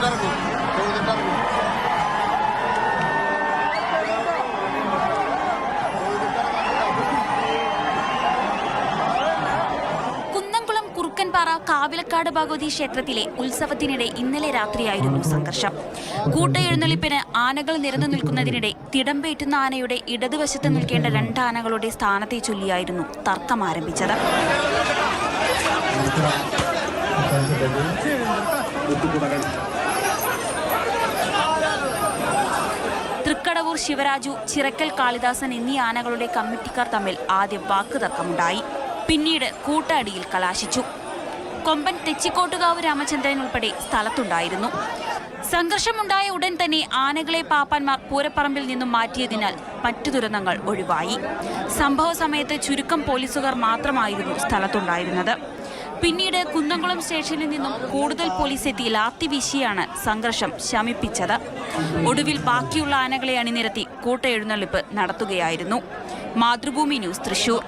ചെയ്തിട്ടിറങ്ങും ചെയ്തിട്ടിറങ്ങും കുറുക്കൻപാറ കാവിലക്കാട് ഭഗവതി ക്ഷേത്രത്തിലെ ഉത്സവത്തിനിടെ ഇന്നലെ രാത്രിയായിരുന്നു സംഘർഷം. കൂട്ടയെഴുന്നള്ളിപ്പിന് ആനകൾ നിരന്നു നിൽക്കുന്നതിനിടെ തിടമ്പേറ്റുന്ന ആനയുടെ ഇടതുവശത്ത് നിൽക്കേണ്ട രണ്ട് ആനകളുടെ സ്ഥാനത്തെ ചൊല്ലിയായിരുന്നു തർക്കം ആരംഭിച്ചത്. ശിവരാജു ചിറക്കൽ കാളിദാസൻ എന്നീ ആനകളുടെ കമ്മിറ്റിക്കാർ തമ്മിൽ ആദ്യം വാക്കുതർക്കമുണ്ടായി. പിന്നീട് കൂട്ടടിയിൽ കലാശിച്ചു. കൊമ്പൻ തെച്ചിക്കോട്ടുകാവ് രാമചന്ദ്രൻ ഉൾപ്പെടെ സ്ഥലത്തുണ്ടായിരുന്നു. സംഘർഷമുണ്ടായ ഉടൻ തന്നെ ആനകളെ പാപ്പാന്മാർ പൂരപ്പറമ്പിൽ നിന്നും മാറ്റിയതിനാൽ മറ്റു ദുരന്തങ്ങൾ ഒഴിവായി. സംഭവ സമയത്ത് ചുരുക്കം പോലീസുകാർ മാത്രമായിരുന്നു സ്ഥലത്തുണ്ടായിരുന്നത്. പിന്നീട് കുന്നംകുളം സ്റ്റേഷനിൽ നിന്നും കൂടുതൽ പോലീസ് എത്തി. ലാത്തി വീശിയാണ് സംഘർഷം ശമിപ്പിച്ചത്. ഒടുവിൽ ബാക്കിയുള്ള ആനകളെ അണിനിരത്തി കൂട്ട എഴുന്നള്ളിപ്പ് നടത്തുകയായിരുന്നു. മാതൃഭൂമി ന്യൂസ് തൃശൂർ.